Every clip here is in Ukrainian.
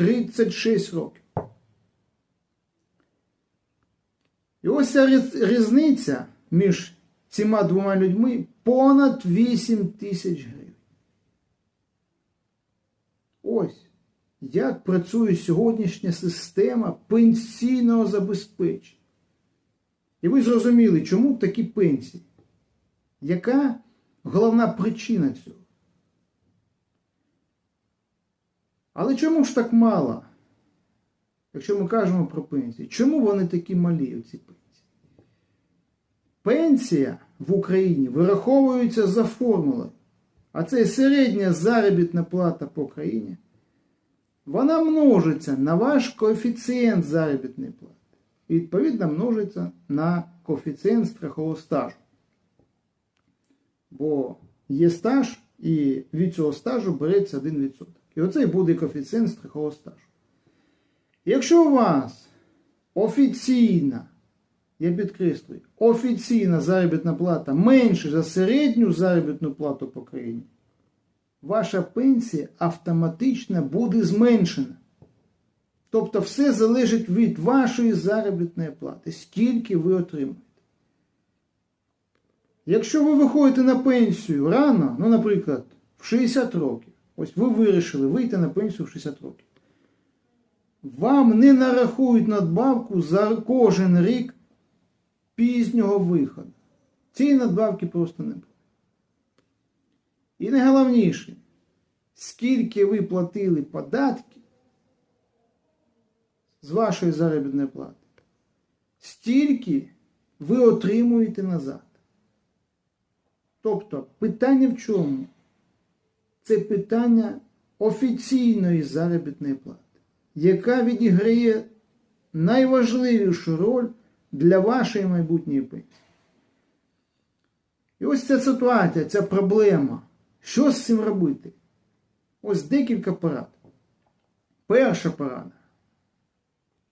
36 років. І ось ця різниця між цими двома людьми понад 8 тисяч гривень. Ось як працює сьогоднішня система пенсійного забезпечення. І ви зрозуміли, чому такі пенсії? Яка головна причина цього? Але чому ж так мало? Якщо ми кажемо про пенсії, чому вони такі малі, ці пенсії? Пенсія в Україні вираховується за формулою, а це середня заробітна плата по країні. Вона множиться на ваш коефіцієнт заробітної плати. І відповідно множиться на коефіцієнт страхового стажу. Бо є стаж, і від цього стажу береться 1%. І оце і буде коефіцієнт страхового стажу. Якщо у вас офіційна, я підкреслюю, офіційна заробітна плата менше за середню заробітну плату по країні, ваша пенсія автоматично буде зменшена. Тобто все залежить від вашої заробітної плати, скільки ви отримуєте. Якщо ви виходите на пенсію рано, ну, наприклад, в 60 років, ось ви вирішили вийти на пенсію в 60 років, вам не нарахують надбавку за кожен рік пізнього виходу. Цієї надбавки просто не буде. І найголовніше, скільки ви платили податки з вашої заробітної плати, стільки ви отримуєте назад. Тобто питання в чому? Це питання офіційної заробітної плати, яка відіграє найважливішу роль для вашої майбутньої пенсії. І ось ця ситуація, ця проблема. Що з цим робити? Ось декілька порад. Перша порада.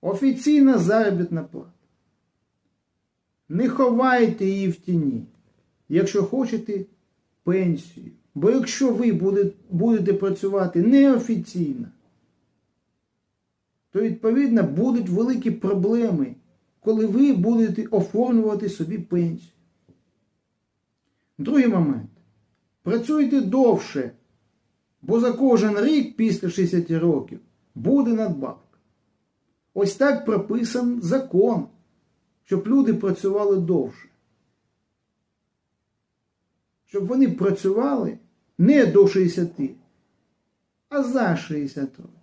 Офіційна заробітна плата. Не ховайте її в тіні, якщо хочете пенсію. Бо якщо ви будете, працювати неофіційно, то відповідно будуть великі проблеми, коли ви будете оформлювати собі пенсію. Другий момент. Працюйте довше, бо за кожен рік після 60 років буде надбавка. Ось так прописан закон, щоб люди працювали довше. Щоб вони працювали не до 60, а за 60 років.